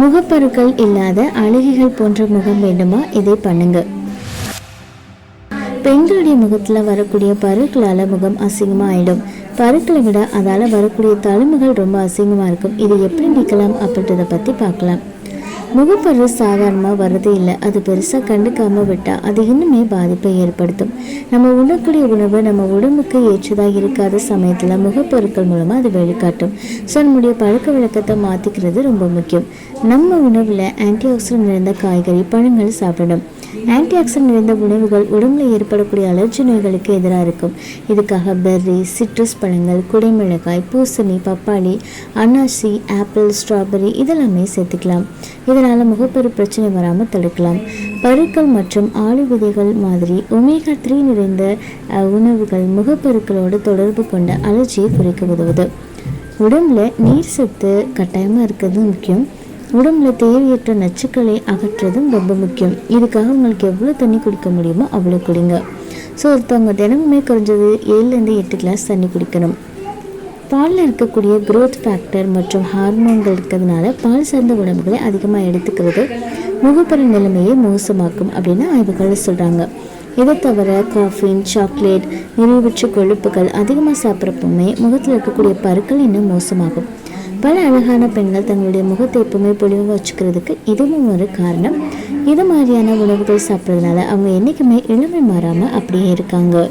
முகப்பருக்கள் இல்லாத அழகிகள் போன்ற முகம் வேண்டுமா? இதை பண்ணுங்க. பெண்களுடைய முகத்துல வரக்கூடிய பருக்களால முகம் அசிங்கமா ஆயிடும் பருக்களை விட அதால வரக்கூடிய தழும்புகள் ரொம்ப அசிங்கமா இருக்கும். இது எப்படி நீக்கலாம் அப்படின்றத பத்தி பார்க்கலாம். முகப்பரு சாதாரணமாக வர்றதே இல்லை. அது பெருசாக கண்டுக்காம விட்டால் அது இன்னுமே பாதிப்பை ஏற்படுத்தும். நம்ம உண்ணக்கூடிய உணவு நம்ம உடம்புக்கு ஏற்றதாக இருக்காத சமயத்தில் முகப்பொருட்கள் மூலமாக அது வெளிக்காட்டும் ஸோ நம்முடைய பழக்க வழக்கத்தை மாற்றிக்கிறது ரொம்ப முக்கியம். நம்ம உணவில் ஆன்டி ஆக்சிடென்ட் நிறைந்த காய்கறி பழங்கள் சாப்பிடணும். ஆன்டி ஆக்சிடென்ட் நிறைந்த உணவுகள் உடம்புல ஏற்படக்கூடிய அலர்ஜி நோய்களுக்கு எதிராக இருக்கும். இதுக்காக பெர்ரி சிட்ரஸ் பழங்கள் குடைமிளகாய் பூசணி பப்பாளி அன்னாசி ஆப்பிள் ஸ்ட்ராபெரி இதெல்லாமே சேர்த்துக்கலாம். இதனால் முகப்பரு பிரச்சனை வராமல் தடுக்கலாம். பருக்கள் மற்றும் ஆளி விதைகள் மாதிரி ஒமேகா த்ரீ நிறைந்த உணவுகள் முகப்பருக்களோடு தொடர்பு கொண்ட அலர்ஜியை குறைக்க உதவுது. உடம்புல நீர் சத்து கட்டாயமாக இருக்கிறது முக்கியம். உடம்புல தேவையற்ற நச்சுக்களை அகற்றுறதும் ரொம்ப முக்கியம். இதுக்காக உங்களுக்கு எவ்வளோ தண்ணி குடிக்க முடியுமோ அவ்வளோ குடிங்க. ஸோ ஒருத்தவங்க தினமுமே குறைஞ்சது ஏழுலேருந்து எட்டு கிளாஸ் தண்ணி குடிக்கணும். பாலில் இருக்கக்கூடிய க்ரோத் ஃபேக்டர் மற்றும் ஹார்மோன்கள் இருக்கிறதுனால பால் சார்ந்த உணவுகளை அதிகமாக எடுத்துக்கிறது முகப்பரு நிலைமையை மோசமாக்கும் அப்படின்னு ஆய்வுகள் சொல்கிறாங்க இதை தவிர காஃபின் சாக்லேட் நிறைவுற்ற கொழுப்புகள் அதிகமாக சாப்பிட்றப்பவுமே முகத்தில் இருக்கக்கூடிய பருக்கள் இன்னும் மோசமாகும். பல அழகான பெண்கள் தங்களுடைய முகத்தை எப்பவுமே பொழிவாக வச்சுக்கிறதுக்கு இதுவும் ஒரு காரணம். இது மாதிரியான உணவுகள் சாப்பிட்றதுனால அவங்க என்றைக்குமே இளமை மாறாமல் அப்படியே இருக்காங்க.